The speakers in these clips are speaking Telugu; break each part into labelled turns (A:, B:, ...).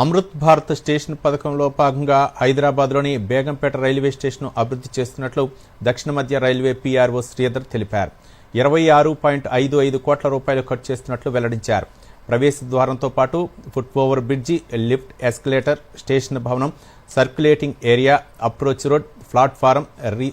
A: అమృత్ భారత్ స్టేషన్ పథకంలో భాగంగా హైదరాబాద్లోని బేగంపేట రైల్వే స్టేషన్ను అభివృద్ధి చేస్తున్నట్లు దక్షిణ మధ్య రైల్వే పీఆర్ఓ శ్రీధర్ తెలిపారు. ఇరవై ఆరు పాయింట్ ఐదు ఐదు కోట్ల రూపాయలు ఖర్చు చేస్తున్నట్లు వెల్లడించారు. ప్రవేశ ద్వారంతో పాటు foot over bridge lift escalator station భవనం circulating area approach road platform re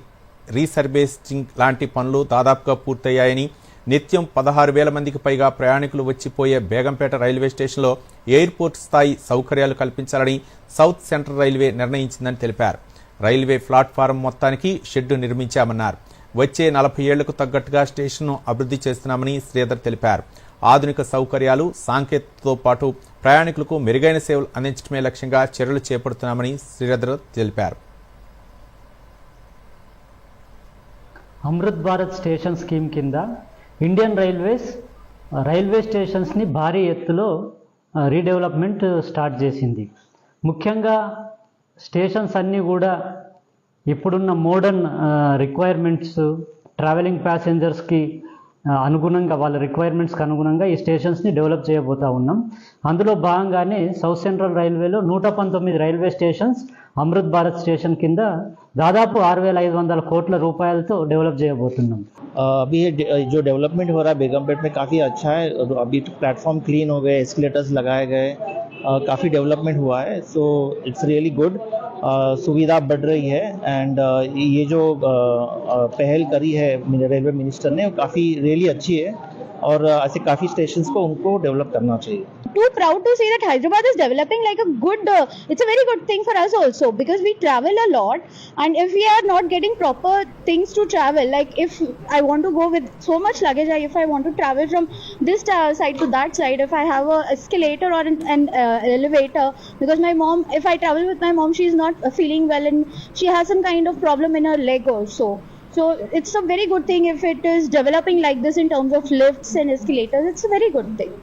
A: resurfacing లాంటి పనులు దాదాపుగా పూర్తయ్యాయని నిత్యం పదహారు వేల మందికి పైగా ప్రయాణికులు వచ్చిపోయే బేగంపేట రైల్వే స్టేషన్లో ఎయిర్పోర్ట్ స్థాయి సౌకర్యాలు కల్పించాలని సౌత్ సెంట్రల్ రైల్వే నిర్ణయించిందని తెలిపారు. రైల్వే ప్లాట్ఫారం మొత్తానికి షెడ్డు నిర్మించామన్నారు. వచ్చే నలభై ఏళ్ళకు తగ్గట్టుగా స్టేషన్ను అభివృద్ధి చేస్తున్నామని శ్రీధర్ తెలిపారు. ఆధునిక సౌకర్యాలు సాంకేతికతతో పాటు ప్రయాణికులకు మెరుగైన సేవలు అందించడమే లక్ష్యంగా చర్యలు చేపడుతున్నామని శ్రీధర్ తెలిపారు.
B: అమృత్ భారత్ స్టేషన్ స్కీమ్ కింద ఇండియన్ రైల్వేస్ రైల్వే స్టేషన్స్ని భారీ ఎత్తులో రీడెవలప్మెంట్ స్టార్ట్ చేసింది. ముఖ్యంగా స్టేషన్స్ అన్నీ కూడా ఇప్పుడున్న మోడర్న్ రిక్వైర్మెంట్స్ ట్రావెలింగ్ ప్యాసింజర్స్కి అనుగుణంగా వాళ్ళ రిక్వైర్మెంట్స్కి అనుగుణంగా ఈ స్టేషన్స్ని డెవలప్ చేయబోతా ఉన్నాం అందులో భాగంగానే సౌత్ సెంట్రల్ రైల్వేలో నూట పంతొమ్మిది railway stations Amrit Bharat station కింద దాదాపు ఆరు వేల ఐదు వందల కోట్ల రూపాయలతో డెవలప్ చేయబోతున్నాం
C: अ, अभी ये डे- जो डेवलपमेंट हो रहा है बेगमपेट में काफ़ी अच्छा है और अभी तो प्लेटफॉर्म क्लीन हो गए एस्केलेटर्स लगाए गए काफ़ी डेवलपमेंट हुआ है सो इट्स रियली गुड सुविधा बढ़ रही है एंड ये जो पहल करी है रेलवे मिनिस्टर ने काफ़ी रियली अच्छी है। और अ, ऐसे काफ़ी स्टेशंस को उनको डेवलप करना चाहिए
D: too proud to see that Hyderabad is developing like a good. Uh, it's a very good thing for us also because we travel a lot, and if we are not getting proper things to travel, like if I want to go with so much luggage, I- if I want to travel from this uh, side to that side, if I have a escalator or an, an uh, elevator, because my mom, if I travel with my mom, she's not uh, feeling well and she has some kind of problem in her leg also. So it's a very good thing if it is developing like this in terms of lifts and escalators. It's a very good thing.